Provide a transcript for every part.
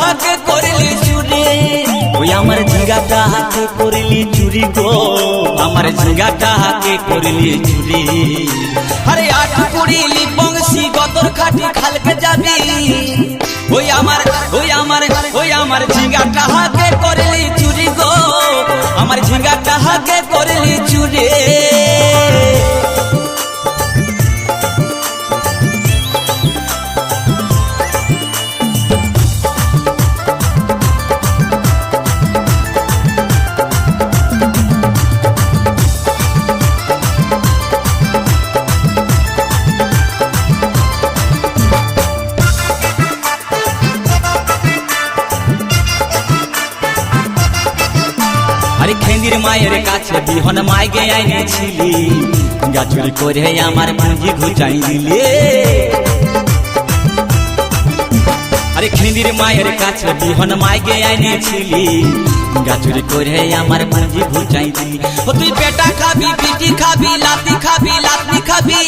হাকে করলি চুরি, ওই আমার ঝিঙ্গাটা হাকে করলি চুরি গো। আমার ঝিঙ্গাটা হাকে করলি চুরি। আরে আট কুড়িলি বংশী গতর খাটি খালকে যাবি ওই আমার ওই আমার ওই আমার ঝিঙ্গাটা হাকে করলি চুরি গো। আমার ঝিঙ্গাটা হাকে করলি চুরি। আরে মায়ের কাছে বিহন মাইকে আইনেছিলি। গাছুরি করে আমার পুঁজি ঘুচাই দিলে। আরে খেন্দির মায়ের কাছে বিহন মাইকে আইনেছিলি। গাছুরি করে আমার পুঁজি ঘুচাই দিলি। ও তুই পেটা খাবি, পিটি খাবি, লাতি খাবি লাতি খাবি।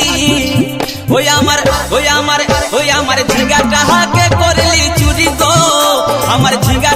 ওই আমার ওই আমার ওই আমার ঝিঙ্গাটা হাকে করলি চুরি গো আমার ঝিঙ্গাটা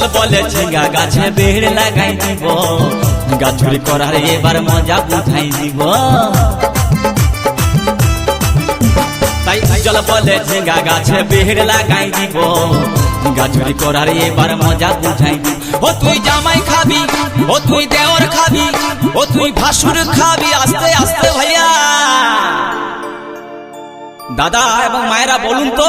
উজ্জ্বল বলে ঝিঙ্গা গাছে বেড় লাগাই দিব। গাছুরি করার এবার মজা বুঝাই দিব? তাই উজ্জ্বল বলে ঝিঙ্গা গাছে বেড় লাগাই দিব। গাছুরি করার এবার মজা বুঝাই দিব? ও তুই জামাই খাবি, ও তুই দেওর খাবি, ও তুই ভাসুর খাবি, আস্তে আস্তে ভাইয়া। দাদা এবং মায়েরা বলুন তো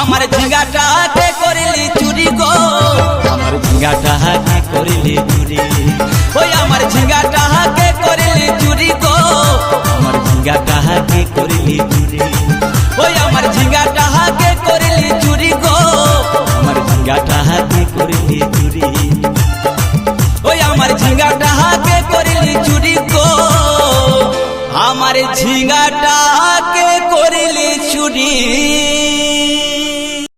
আমার ঝিঙ্গাটা হাতে করলি চুরি গো। আমার ঝিঙ্গাটা হাতে করলি চুরি। ওই আমার ঝিঙ্গাটা হাতে করলি চুরি গো। আমার ঝিঙ্গাটা হাতে করলি চুরি। ওই আমার ঝিঙ্গাটা হাতে করলি চুরি গো। আমার ঝিঙ্গাটা হাতে করলি চুরি। ওই আমার ঝিঙ্গাটা হাতে করলি চুরি গো। আমার ঝিঙ্গাটাকে করলি চুরি।